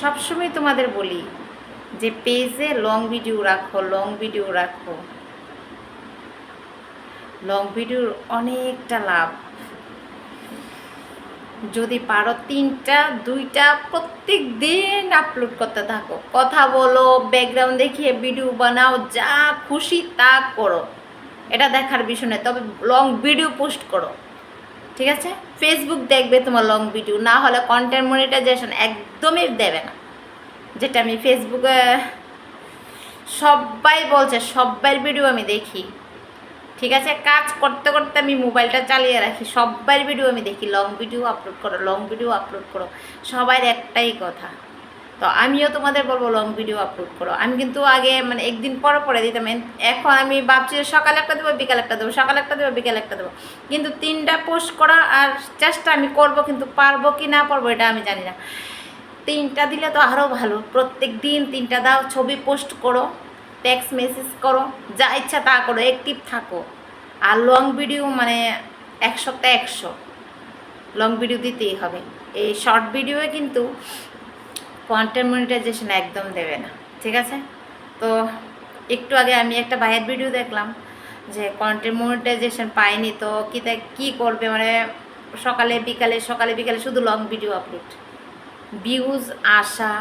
সবসময় তোমাদের বলি যে পেজে লং ভিডিও রাখো লং ভিডিও রাখো। লং ভিডিওর অনেকটা লাভ। যদি পারো তিনটা, দুইটা প্রত্যেক দিন আপলোড করতে থাকো। কথা বলো ব্যাকগ্রাউন্ড দেখিয়ে ভিডিও বানাও, যা খুশি তা করো। এটা দেখার বিষয় নয়, তবে লং ভিডিও পোস্ট করো। ঠিক আছে? ফেসবুক দেখবে তোমার লং ভিডিও না হলে কন্টেন্ট মনিটাইজেশন একদমই দেবে না। যেটা আমি ফেসবুকে সবাই বলছে, সব্বাইয়ের ভিডিও আমি দেখি। ঠিক আছে? কাজ করতে করতে আমি মোবাইলটা চালিয়ে রাখি, সব্বাইয়ের ভিডিও আমি দেখি। লং ভিডিও আপলোড করো লং ভিডিও আপলোড করো। সবার একটাই কথা। তো আমিও তোমাদের বলব লং ভিডিও আপলোড করো। আমি কিন্তু আগে মানে একদিন পরে পরে দিতাম এখন আমি ভাবছি সকালে একটা দেবো, বিকাল একটা দেবো, সকালে একটা দেবো, বিকাল একটা দেবো। কিন্তু তিনটা পোস্ট করা আর চেষ্টা আমি করব, কিন্তু পারব কি না পারব এটা আমি জানি না। তিনটা দিলে তো আরও ভালো। প্রত্যেক দিন তিনটা দাও, ছবি পোস্ট করো টেক্সট মেসেজ করো, যা ইচ্ছা তা করো অ্যাক্টিভ থাকো। আর লং ভিডিও মানে একশোতে একশো। লং ভিডিও দিতেই হবে। এই শর্ট ভিডিওয়ে কিন্তু কন্টেন্ট মনিটাইজেশন একদম দেবে না, ঠিক আছে? তো একটু আগে আমি একটা ভাইয়ের ভিডিও দেখলাম যে কন্টেন্ট মনিটাইজেশন পায়নি, তো কী তা, কী করবে? মানে সকালে বিকালে সকালে বিকালে শুধু লং ভিডিও আপলোড ভিউজ আসা,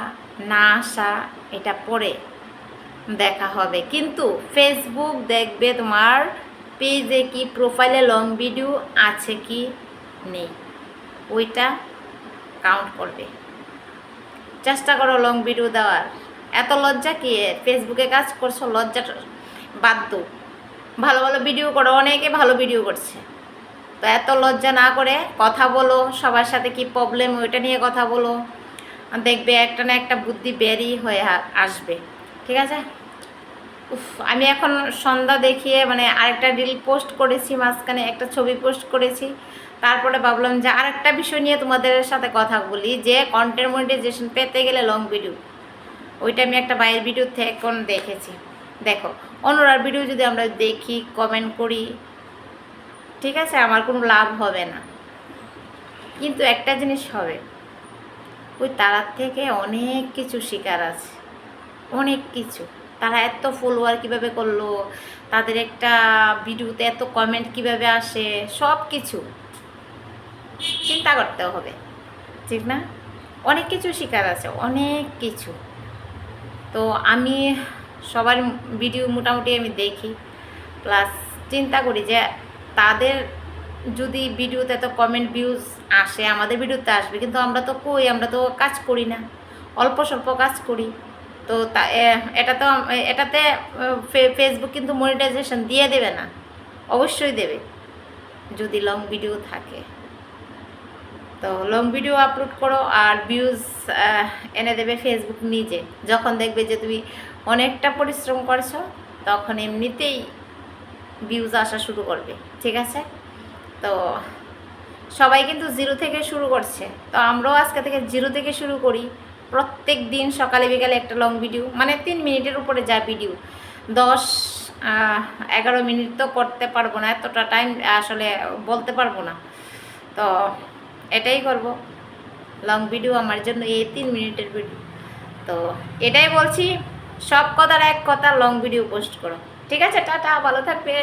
না আসা, এটা পরে দেখা হবে। কিন্তু ফেসবুক দেখবে তোমার পেজে কি প্রোফাইলে লং ভিডিও আছে কি নেই? ওইটা কাউন্ট করবে। চেষ্টা করো লং ভিডিও দেওয়ার। এত লজ্জা কি? ফেসবুকে কাজ করছ লজ্জাটা বাধ্য ভালো ভালো ভিডিও করো, অনেকে ভালো ভিডিও করছে। তো এত লজ্জা না করে কথা বলো, সবার সাথে কি প্রবলেম ওইটা নিয়ে কথা বলো। দেখবে একটা না একটা বুদ্ধি বেরই হয়ে আসবে। ঠিক আছে? উফ, আমি এখন সন্ধ্যা দেখিয়ে মানে আরেকটা রিল পোস্ট করেছি, মাঝখানে একটা ছবি পোস্ট করেছি। তারপরে ভাবলাম যে আরেকটা বিষয় নিয়ে তোমাদের সাথে কথা বলি, যে কন্টেন্ট মনিটাইজেশন পেতে গেলে লং ভিডিও ওইটা আমি একটা বাইরের ভিডিও থেকে দেখেছি। দেখো, অন্যরার ভিডিও যদি আমরা দেখি কমেন্ট করি, ঠিক আছে, আমার কোনো লাভ হবে না। কিন্তু একটা জিনিস হবে, ওই তারার থেকে অনেক কিছু শিকার আছে, অনেক কিছু। তারা এত ফলোয়ার কীভাবে করল? তাদের একটা ভিডিওতে এত কমেন্ট কীভাবে আসে? সব কিছু চিন্তা করতে হবে, ঠিক না? অনেক কিছু শেখার আছে, অনেক কিছু। তো আমি সবার ভিডিও মোটামুটি আমি দেখি। প্লাস চিন্তা করি যে তাদের যদি ভিডিওতে এত কমেন্ট ভিউজ আসে, আমাদের ভিডিওতে আসবে, কিন্তু আমরা তো কই? আমরা তো কাজ করি না। অল্প স্বল্প কাজ করি। তো তা এটা তো এটাতে ফেসবুক কিন্তু মনিটাইজেশন দিয়ে দেবে না। অবশ্যই দেবে, যদি লং ভিডিও থাকে। তো লং ভিডিও আপলোড করো আর ভিউজ এনে দেবে ফেসবুক নিজে। যখন দেখবে যে তুমি অনেকটা পরিশ্রম করছ, তখন এমনিতেই ভিউজ আসা শুরু করবে, ঠিক আছে? তো সবাই কিন্তু জিরো থেকে শুরু করছে। তো আমরাও আজকে থেকে জিরো থেকে শুরু করি। প্রত্যেক দিন সকালে বিকালে একটা লং ভিডিও মানে তিন মিনিটের উপরে যা ভিডিও দশ এগারো মিনিট তো করতে পারব না, এতটা টাইম আসলে বলতে পারব না। তো এটাই করব। লং ভিডিও আমার জন্য এই তিন মিনিটের ভিডিও তো এটাই বলছি, সব কথার এক কথা লং ভিডিও পোস্ট করো। ঠিক আছে, টাটা, ভালো থাকবে।